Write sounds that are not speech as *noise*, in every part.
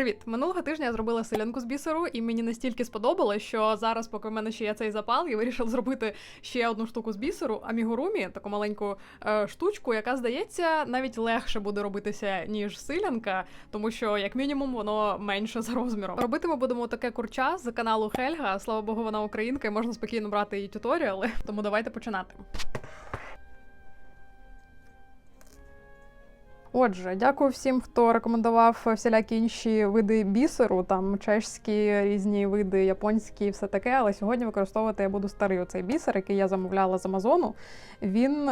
Привіт! Минулого тижня я зробила селянку з бісеру, і мені настільки сподобалось, що зараз, поки в мене ще є цей запал, я вирішила зробити ще одну штуку з бісеру, амігурумі, таку маленьку е, штучку, яка здається навіть легше буде робитися ніж силянка, тому що як мінімум воно менше за розміром. Робити ми будемо таке курча з каналу Хельга. Слава Богу, вона українка, і можна спокійно брати її туторіали. Тому давайте починати. Отже, дякую всім, хто рекомендував всілякі інші види бісеру, там чешські різні види, японські, і все таке. Але сьогодні використовувати я буду старий оцей бісер, який я замовляла з Амазону. Він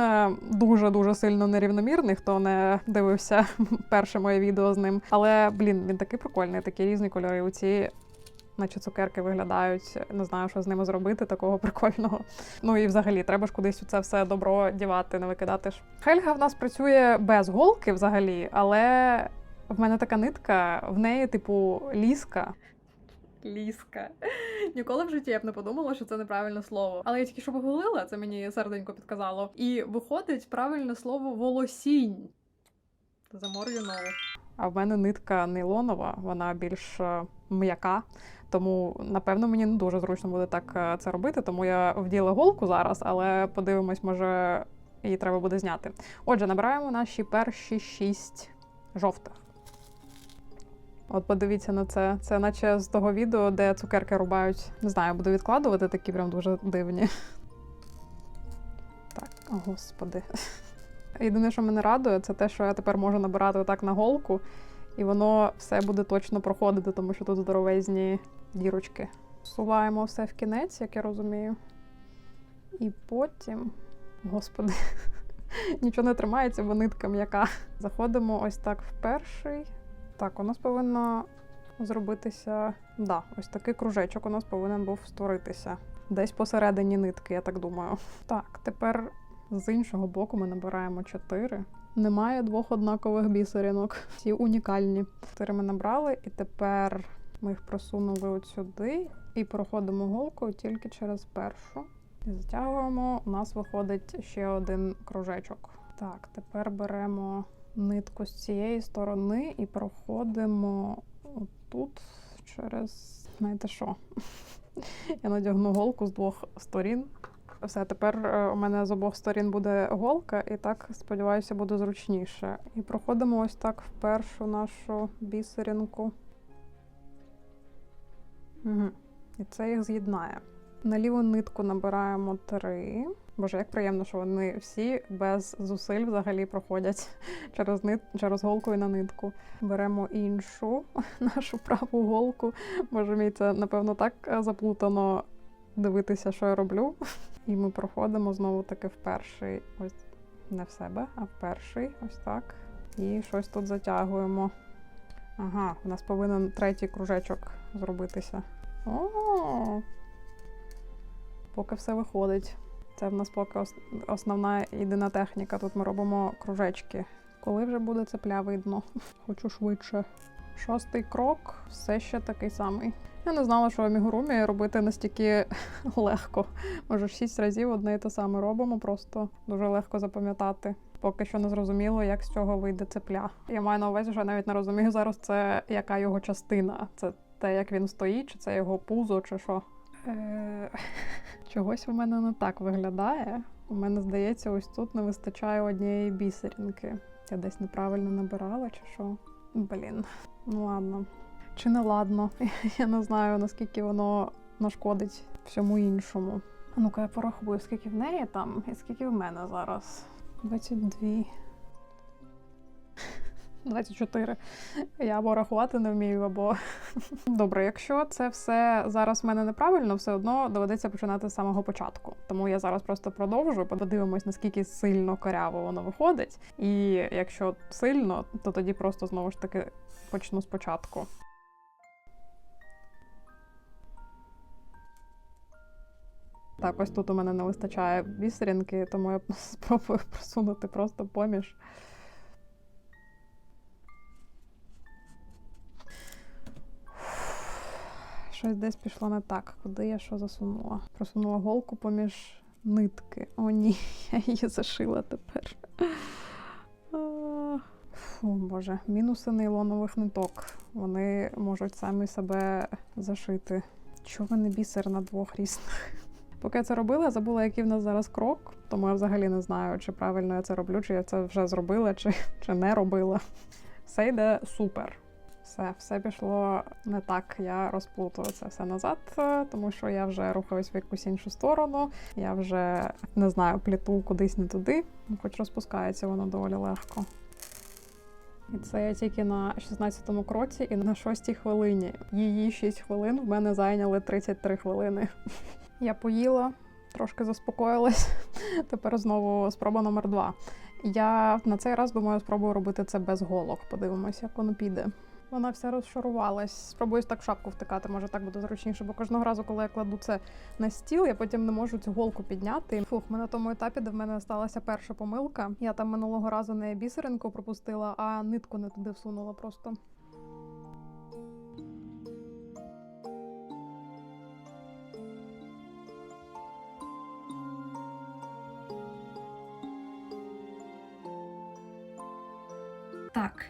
дуже дуже сильно нерівномірний. Хто не дивився *laughs* перше моє відео з ним. Але блін, він такий прикольний, такі різні кольори. У ці наче цукерки виглядають. Не знаю, що з ними зробити, такого прикольного. Ну і взагалі треба ж кудись це все добро дівати, не викидати ж. Хельга в нас працює без голки взагалі, але в мене така нитка, в неї, типу, ліска. Ліска. Ніколи в житті я б не подумала, що це неправильне слово. Але я тільки що погуглила, це мені серденько підказало. І виходить правильне слово волосінь. More you. А в мене нитка нейлонова, вона більш е, м'яка. Тому, напевно, мені не дуже зручно буде так е, це робити, тому я вділа голку зараз, але подивимось, може її треба буде зняти. Отже, набираємо наші перші шість жовтих. От подивіться на це. Це наче з того відео, де цукерки рубають. Не знаю, буду відкладувати такі прям дуже дивні. Так, господи. Єдине, що мене радує, це те, що я тепер можу набирати отак на голку, і воно все буде точно проходити, тому що тут здоровезні дірочки. Суваємо все в кінець, як я розумію. І потім, господи, *laughs* нічого не тримається, бо нитка м'яка. Заходимо ось так в перший. Так, у нас повинно зробитися. Да, ось такий кружечок у нас повинен був створитися. Десь посередині нитки, я так думаю. Так, тепер з іншого боку ми набираємо 4. Немає двох однакових бісеринок. Всі унікальні. 4 ми набрали, і тепер ми їх просунули от сюди і проходимо голкою тільки через першу. І затягуємо. У нас виходить ще один кружечок. Так, тепер беремо нитку з цієї сторони і проходимо отут через. Знаєте що? *laughs* Я надягну голку з двох сторін. Все, тепер е, у мене з обох сторін буде голка, і так, сподіваюся, буде зручніше. І проходимо ось так в першу нашу бісеринку. Угу. І це їх з'єднає. На ліву нитку набираємо три. Боже, як приємно, що вони всі без зусиль взагалі проходять *laughs* через нит, через голку і на нитку. Беремо іншу *laughs* нашу праву голку. Боже мій, це напевно так заплутано дивитися, що я роблю. *laughs* І ми проходимо знову таки в перший, ось не в себе, а в перший, ось так. І щось тут затягуємо. Ага, у нас повинен третій кружечок зробитися. О! Поки все виходить. Це в нас поки основна єдина техніка. Тут ми робимо кружечки. Коли вже буде цепля видно? *laughs* Хочу швидше. Шостий крок все ще такий самий. Я не знала, що амігурумі робити настільки *laughs* легко. Може, шість разів одне і те саме робимо, просто дуже легко запам'ятати. Поки що не зрозуміло, як з цього вийде цепля. Я маю на увазі, що я навіть не розумію зараз, це яка його частина. Це те, як він стоїть, чи це його пузо, чи що. Е... *laughs* Чогось у мене не так виглядає. У мене здається, ось тут не вистачає однієї бісерінки. Я десь неправильно набирала, чи що. Блін, ну ладно. Чи не ладно? *laughs* Я не знаю, наскільки воно нашкодить всьому іншому. Ну-ка, я порахую, скільки в неї там і скільки в мене зараз. 22. 24. *laughs* Я або рахувати не вмію, або. *laughs* Добре, якщо це все зараз в мене неправильно, все одно доведеться починати з самого початку. Тому я зараз просто продовжу, подивимось, наскільки сильно коряво воно виходить. І якщо сильно, то тоді просто знову ж таки почну спочатку. Так, ось тут у мене не вистачає бісеринки, тому я *laughs* спробую просунути просто поміж. Щось десь пішло не так. Куди я що засунула? Просунула голку поміж нитки. О, ні, *laughs* я її зашила тепер. О, Боже, мінуси нейлонових ниток. Вони можуть самі себе зашити. Чого не бісер на двох різних? Поки я це робила, я забула, який в нас зараз крок, тому я взагалі не знаю, чи правильно я це роблю, чи я це вже зробила, чи, чи не робила. Все йде супер. Все, все пішло не так. Я розплутала це все назад, е, тому що я вже рухаюсь в якусь іншу сторону. Я вже не знаю, пліту кудись не туди, хоч розпускається воно доволі легко. І це я тільки на 16-му кроці і на 6-й хвилині. Її 6 хвилин в мене зайняли 33 хвилини. Я поїла, трошки заспокоїлась. *laughs* Тепер знову спроба номер два. Я на цей раз думаю, спробую робити це без голок. Подивимось, як воно піде. Вона вся розшарувалась. Спробую так шапку втикати, може так буде зручніше, бо кожного разу, коли я кладу це на стіл, я потім не можу цю голку підняти. Фух, ми на тому етапі, де в мене сталася перша помилка. Я там минулого разу не бісеринку пропустила, а нитку не туди всунула просто.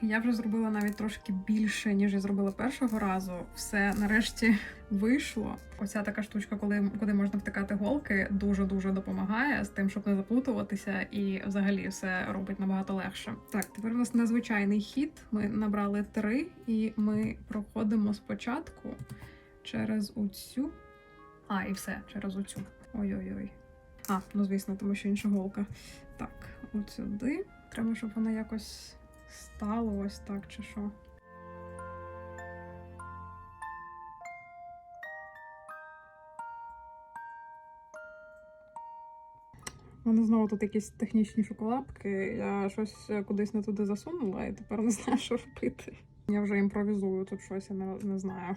Я вже зробила навіть трошки більше, ніж я зробила першого разу. Все нарешті вийшло. Оця така штучка, коли куди можна втикати голки, дуже дуже допомагає з тим, щоб не заплутуватися, і взагалі все робить набагато легше. Так, тепер у нас незвичайний хід. Ми набрали три, і ми проходимо спочатку через оцю. А, і все, через оцю. Ой-ой-ой. А, ну звісно, тому що інша голка. Так, от сюди. Треба, щоб вона якось стало ось так чи що. У мене знову тут якісь технічні шоколадки. Я щось кудись не туди засунула і тепер не знаю, що робити. Я вже імпровізую тут щось, я не, не знаю.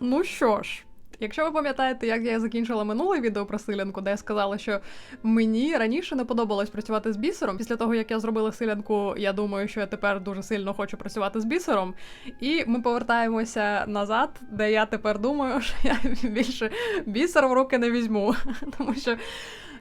Ну що ж, якщо ви пам'ятаєте, як я закінчила минуле відео про силянку, де я сказала, що мені раніше не подобалось працювати з бісером. Після того, як я зробила силянку, я думаю, що я тепер дуже сильно хочу працювати з бісером. І ми повертаємося назад, де я тепер думаю, *laughs* що я більше бісер в руки не візьму. *laughs* Тому що.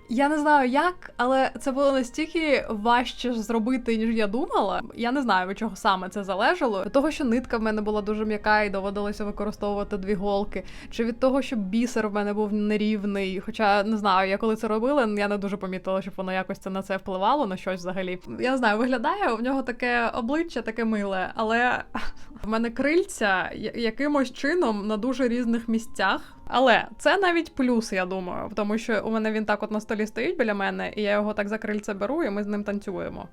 Я не знаю як, але це було настільки важче зробити, ніж я думала. Я не знаю, від чого саме це залежало. Від того, що нитка в мене була дуже м'яка і доводилося використовувати дві голки, чи від того, що бісер в мене був нерівний. Хоча не знаю, я коли це робила, я не дуже помітила, щоб воно якось це на це впливало на щось взагалі. Я не знаю, виглядає в нього таке обличчя, таке миле, але в мене крильця якимось чином на дуже різних місцях. Але це навіть плюс, я думаю, тому що у мене він так от на столі стоїть біля мене, і я його так за крильце беру, і ми з ним танцюємо.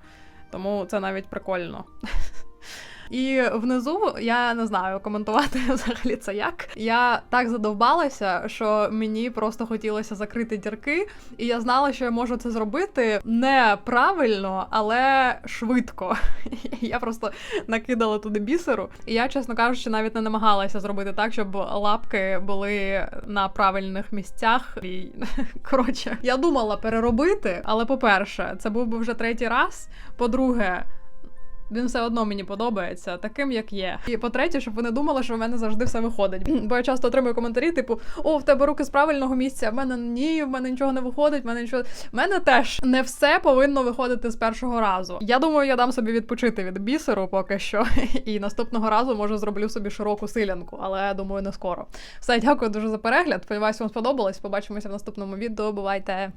Тому це навіть прикольно. *laughs* І внизу я не знаю коментувати *laughs* взагалі це як. Я так задовбалася, що мені просто хотілося закрити дірки, і я знала, що я можу це зробити не правильно, але швидко. *laughs* Я просто накидала туди бісеру. І я, чесно кажучи, навіть не намагалася зробити так, щоб лапки були на правильних місцях. І *laughs* коротше, я думала переробити, але по-перше, це був би вже третій раз. По-друге, він все одно мені подобається, таким як є. І по-третє, щоб ви не думали, що в мене завжди все виходить. *clears throat* Бо я часто отримую коментарі, типу: О, в тебе руки з правильного місця, в мене ні, в мене нічого не виходить, в мене нічого. В мене теж не все повинно виходити з першого разу. Я думаю, я дам собі відпочити від бісеру поки що. *laughs* І наступного разу може зроблю собі широку силянку, але думаю, не скоро. Все, дякую дуже за перегляд. Сподіваюсь, вам сподобалось. Побачимося в наступному відео. Бувайте!